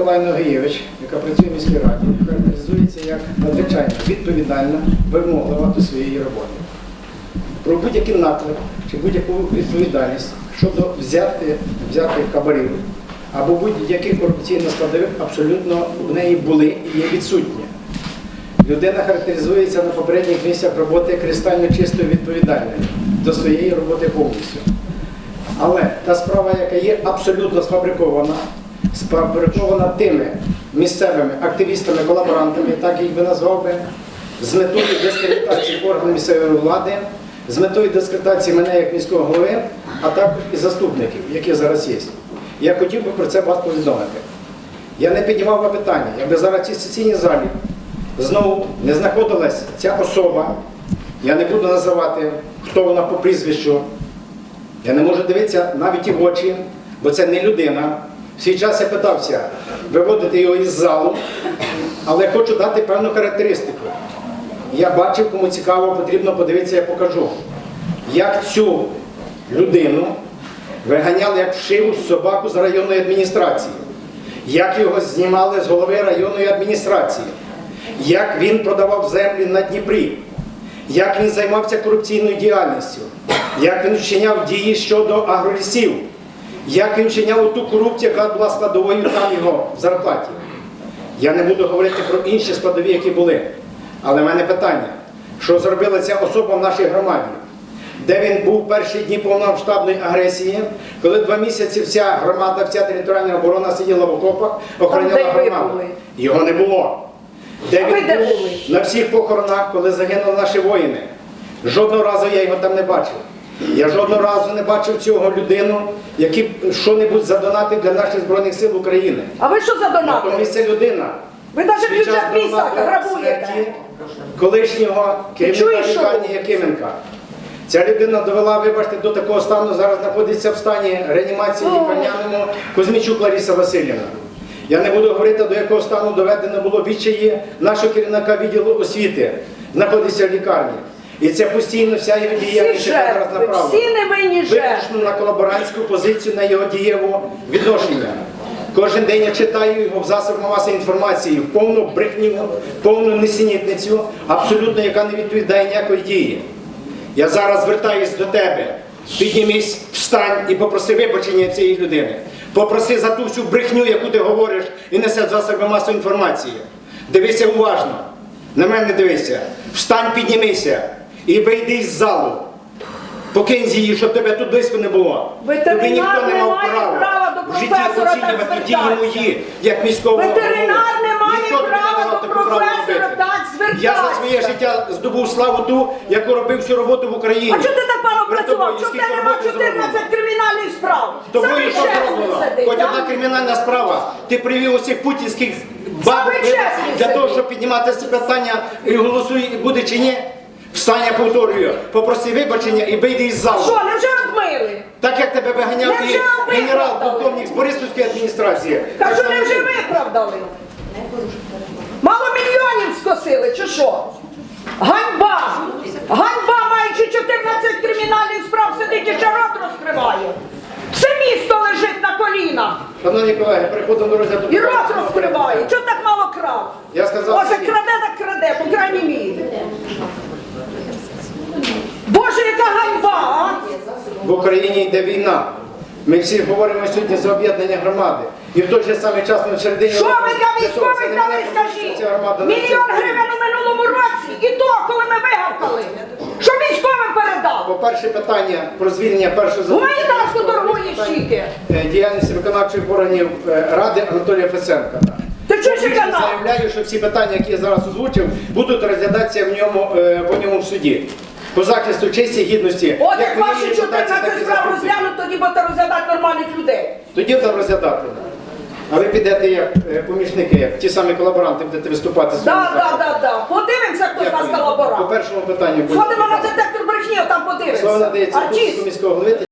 Миколаївна Геєвич, яка працює в міській раді, характеризується як надзвичайно відповідальна, вимоглива до своєї роботи. Про будь-який наклик чи будь-яку відповідальність щодо взяти, взяти хабарів або будь-яких корупційних складових абсолютно в неї були і є відсутні. Людина характеризується на попередніх місцях роботи кристально чистою відповідальною до своєї роботи повністю. Але та справа, яка є абсолютно сфабрикована, сфабрикована тими місцевими активістами, колаборантами, так їх би назвав би, з метою дискредитації органів місцевої влади, з метою дискредитації мене як міського голови, а також і заступників, які зараз є. Я хотів би про це вас повідомити. Я не піднімав би питання, якби зараз в цій залі знову не знаходилась ця особа, я не буду називати, хто вона по прізвищу, я не можу дивитися навіть і в очі, бо це не людина. Свій час я питався виводити його із залу, але хочу дати певну характеристику. Я бачив, кому цікаво, потрібно подивитися, я покажу, як цю людину виганяли як вшиву собаку з районної адміністрації, як його знімали з голови районної адміністрації, як він продавав землі на Дніпрі, як він займався корупційною діяльністю, як він вчиняв дії щодо агролісів, як він вчиняв ту корупцію, яка була складовою там його в зарплаті. Я не буду говорити про інші складові, які були. Але в мене питання, що зробила ця особа в нашій громаді? Де він був перші дні повномасштабної агресії, коли два місяці вся громада, вся територіальна оборона сиділа в окопах, охороняла громаду. Його не було. Де він був на всіх похоронах, коли загинули наші воїни. Жодного разу я його там не бачив. Я жодного разу не бачив цього людину, який що-небудь задонатив для наших Збройних сил України. А ви що за донати? Натомість це людина. Ви навіть Під час міста грабуєте. колишнього керівника чуєш, що лікарні? Якименка. Ця людина довела, вибачте, до такого стану, зараз знаходиться в стані реанімації лікарняному Кузьмічук Лариса Васильівна. Я не буду говорити, до якого стану доведено було відчаї нашого керівника відділу освіти, знаходиться в лікарні. І це постійно вся його діяльність зараз жертви, направлена всі жертви. виключно на колаборантську позицію, на його дієву відношення. Кожен день я читаю його в засобах масової інформації, в повну брехню, повну несенітницю, абсолютно яка не відповідає ніякої дії. Я зараз звертаюсь до тебе. Піднімись, встань і попроси вибачення цієї людини. Попроси за ту всю брехню, яку ти говориш і несе в засоби масової інформації. Дивися уважно. На мене дивися. Встань, піднімися і вийди із залу. Покинь її, щоб тебе тут близько не було. Ветеринар Тобі ніхто не мав права, права до в житті професора так оцінювати дії звертатися. мої, як міського Ветеринар голови. не має Ніхто тобі не права давав до таку право професора робити. так Я за своє звертатися. життя здобув славу ту, яку робив всю роботу в Україні. А чого ти так При працював? тобою Чого в скільки тебе нема роботи 14 зроблено? кримінальних справ? Тобою що зроблено? Хоч одна кримінальна справа. Ти привів усіх путінських Саме чесний для того, щоб піднімати це питання і голосуй, буде чи ні. Встань, я повторюю, попроси вибачення і вийди із залу. Що, невже обмили? Так як тебе виганяв Не і вже генерал-полковник з Бориспільської адміністрації. Так само невже ти. виправдали? Мало мільйонів скосили, чи що? Ганьба! Ганьба, маючи 14 кримінальних справ, сидить і ще рот розкриває. Все місто лежить на колінах. Шановні колеги, переходимо до розгляду. І рот розкриває. Чого так мало крав? Я сказав Може, собі. краде, так краде, по крайній мірі. Яка ганьба? В Україні йде війна. Ми всі говоримо сьогодні за об'єднання громади. І в той же самий час на середині. Що ви для військових дали, скажіть? Мільйон гривень у минулому році. І то, коли ми вигавкали. Що військовим передав? По-перше, питання про звільнення першого Гуманітарку заступника торгує щіки. е, виконавчих органів е, Ради Анатолія Фесенка. Ти чуєш, канал? заявляю, що всі питання, які я зараз озвучив, будуть розглядатися в ньому, е, по ньому в суді. По захисту честі і гідності. От як ваші так 14 і справ розглянуть, тоді будете розглядати нормальних людей. Тоді там розглядати. А ви підете як е, помічники, як ті самі колаборанти будете виступати з Так, так, так, так. Подивимося, хто з нас По колаборант. першому питанню. Сходимо на детектор брехні, там Слово подивимося. надається Артист. Міського голови.